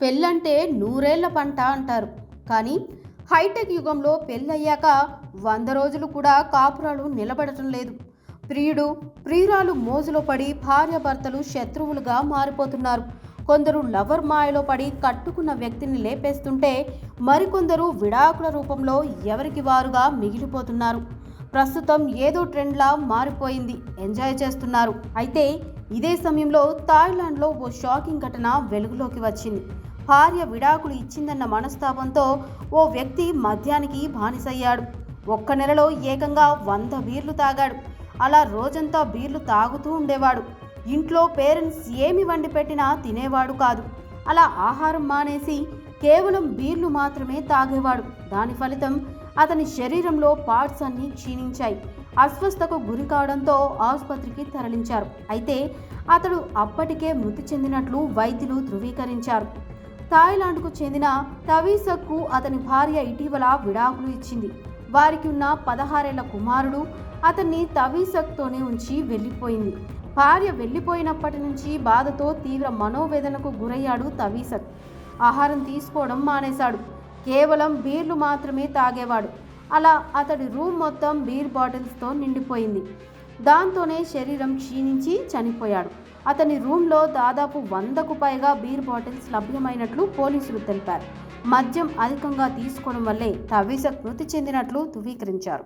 పెళ్ళంటే నూరేళ్ళ పంట అంటారు. కానీ హైటెక్ యుగంలో పెళ్ళయ్యాక వంద రోజులు కూడా కాపురాలు నిలబడటం లేదు. ప్రియుడు ప్రియురాలు మోజులో పడి భార్యాభర్తలు శత్రువులుగా మారిపోతున్నారు. కొందరు లవర్ మాయలో పడి కట్టుకున్న వ్యక్తిని లేపేస్తుంటే మరికొందరు విడాకుల రూపంలో ఎవరికి వారుగా మిగిలిపోతున్నారు. ప్రస్తుతం ఏదో ట్రెండ్లా మారిపోయింది. ఎంజాయ్ చేస్తున్నారు. అయితే ఇదే సమయంలో థాయిలాండ్లో ఓ షాకింగ్ ఘటన వెలుగులోకి వచ్చింది. భార్య విడాకులు ఇచ్చిందన్న మనస్తాపంతో ఓ వ్యక్తి మద్యానికి బానిసయ్యాడు. ఒక్క నెలలో ఏకంగా వంద బీర్లు తాగాడు. అలా రోజంతా బీర్లు తాగుతూ ఉండేవాడు. ఇంట్లో పేరెంట్స్ ఏమి వండి పెట్టినా తినేవాడు కాదు. అలా ఆహారం మానేసి కేవలం బీర్లు మాత్రమే తాగేవాడు. దాని ఫలితం అతని శరీరంలో పార్ట్స్ అన్నీ క్షీణించాయి. అస్వస్థకు గురి కావడంతో ఆసుపత్రికి తరలించారు. అయితే అతడు అప్పటికే మృతి చెందినట్లు వైద్యులు ధృవీకరించారు. థాయిలాండ్కు చెందిన తవీసక్కు అతని భార్య ఇటీవల విడాకులు ఇచ్చింది. వారికి ఉన్న పదహారేళ్ళ కుమారుడు అతన్ని తవీసక్తోనే ఉంచి వెళ్ళిపోయింది. భార్య వెళ్ళిపోయినప్పటి నుంచి బాధతో తీవ్ర మనోవేదనకు గురయ్యాడు తవీసక్. ఆహారం తీసుకోవడం మానేశాడు. కేవలం బీర్లు మాత్రమే తాగేవాడు. అలా అతడి రూమ్ మొత్తం బీర్ బాటిల్స్తో నిండిపోయింది. దాంతోనే శరీరం క్షీణించి చనిపోయాడు. అతని రూమ్లో దాదాపు వందకు పైగా బీర్ బాటిల్స్ లభ్యమైనట్లు పోలీసులు తెలిపారు. మద్యం అధికంగా తీసుకోవడం వల్లే తవీసక్ మృతి చెందినట్లు ధృవీకరించారు.